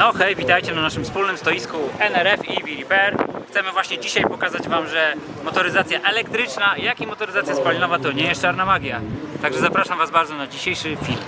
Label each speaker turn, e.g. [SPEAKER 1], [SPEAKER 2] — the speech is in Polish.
[SPEAKER 1] No hej, witajcie na naszym wspólnym stoisku NRF i EV Repair. Chcemy właśnie dzisiaj pokazać Wam, że motoryzacja elektryczna, jak i motoryzacja spalinowa to nie jest czarna magia. Także zapraszam Was bardzo na dzisiejszy film.